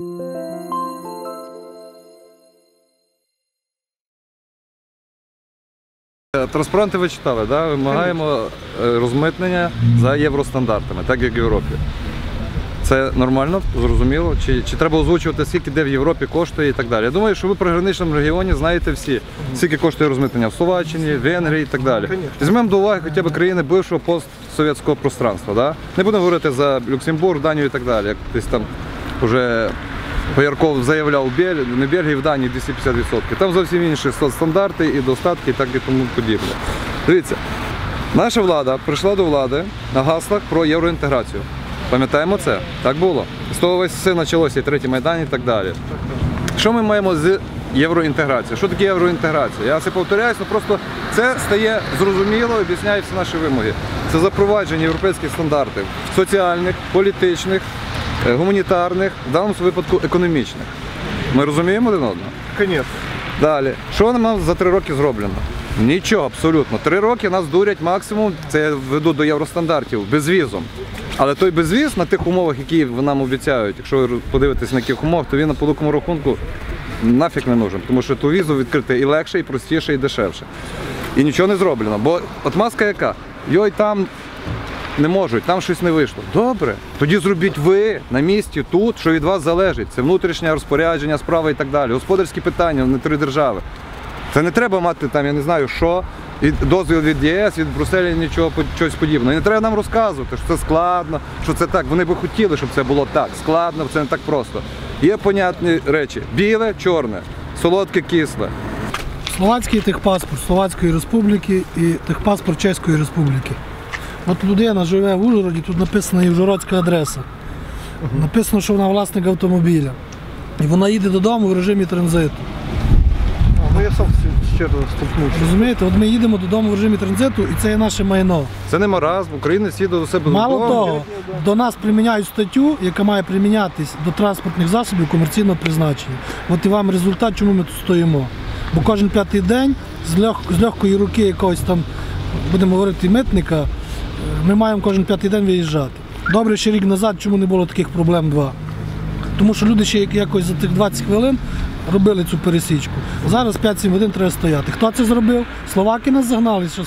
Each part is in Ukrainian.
Е, Транспаранти ви читали, да? вимагаємо е, розмитнення за євростандартами, так як в Європі. Це нормально, зрозуміло? Чи, чи треба озвучувати, скільки де в Європі коштує і так далі? Я думаю, що ви в приграничному регіоні знаєте всі, скільки коштує розмитнення в Словаччині, Венгрії і так далі. Візьмемо до уваги хоча б країни бившого постсовєтського пространства. Да? Не будемо говорити за Люксембург, Данію і так далі, як десь там вже Поярков заявляв не Бельгії, в Данії 250%. Там зовсім інші стандарти і достатки, і так і тому подібне. Дивіться, наша влада прийшла до влади на гаслах про євроінтеграцію. Пам'ятаємо це? Так було. З того все почалося, і третій майдан і так далі. Що ми маємо з євроінтеграцією? Що таке євроінтеграція? Я це повторяюсь, але просто це стає зрозуміло, об'ясняє всі наші вимоги. Це запровадження європейських стандартів соціальних, політичних, гуманітарних, в даному випадку економічних. Ми розуміємо один одного? Конечно. Далі. Що нам за три роки зроблено? Нічого, абсолютно. Три роки нас дурять максимум, це ведуть до євростандартів, безвізом. Але той безвіз на тих умовах, які нам обіцяють, якщо ви подивитесь на яких умовах, то він на великому рахунку нафіг не нужен. Тому що ту візу відкрити і легше, і простіше, і дешевше. І нічого не зроблено. Бо от маска яка? Йой там не можуть, там щось не вийшло. Добре, тоді зробіть ви на місці тут, що від вас залежить. Це внутрішнє розпорядження, справа і так далі. Господарські питання на три держави. Це не треба мати там, я не знаю, що, від, дозвіл від ЄС, від Брюсселя, нічого чогось подібного. І не треба нам розказувати, що це складно, що це так. Вони би хотіли, щоб це було так. Складно, це не так просто. Є понятні речі: біле, чорне, солодке, кисле. Словацький техпаспорт Словацької Республіки і техпаспорт Чеської Республіки. От людина живе в Ужгороді, тут написана і ужгородська адреса. Написано, що вона власник автомобіля. І вона їде додому в режимі транзиту. Ну я сам ще столкнувся. Розумієте, от ми їдемо додому в режимі транзиту, і це є наше майно. Це не маразм, Українець їде до себе Мало додому. того, до нас приміняють статтю, яка має примінятись до транспортних засобів комерційного призначення. От і вам результат, чому ми тут стоїмо. Бо кожен п'ятий день з, лег, з легкої руки якогось там, будемо говорити, митника, ми маємо кожен п'ятий день виїжджати. Добре, ще рік назад, чому не було таких проблем два. Тому що люди ще якось за тих 20 хвилин робили цю пересічку. Зараз 5-7 годин треба стояти. Хто це зробив? Словаки нас загнали, що,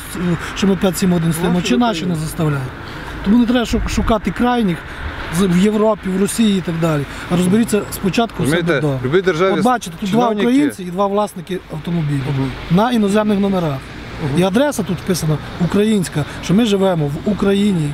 що ми 5-7 годин стоїмо, чи наші нас заставляють. Тому не треба шукати крайніх в Європі, в Росії і так далі. А розберіться спочатку в себе От бачите, тут два українці і два власники автомобілів на іноземних номерах. І адреса тут вписана українська, що ми живемо в Україні.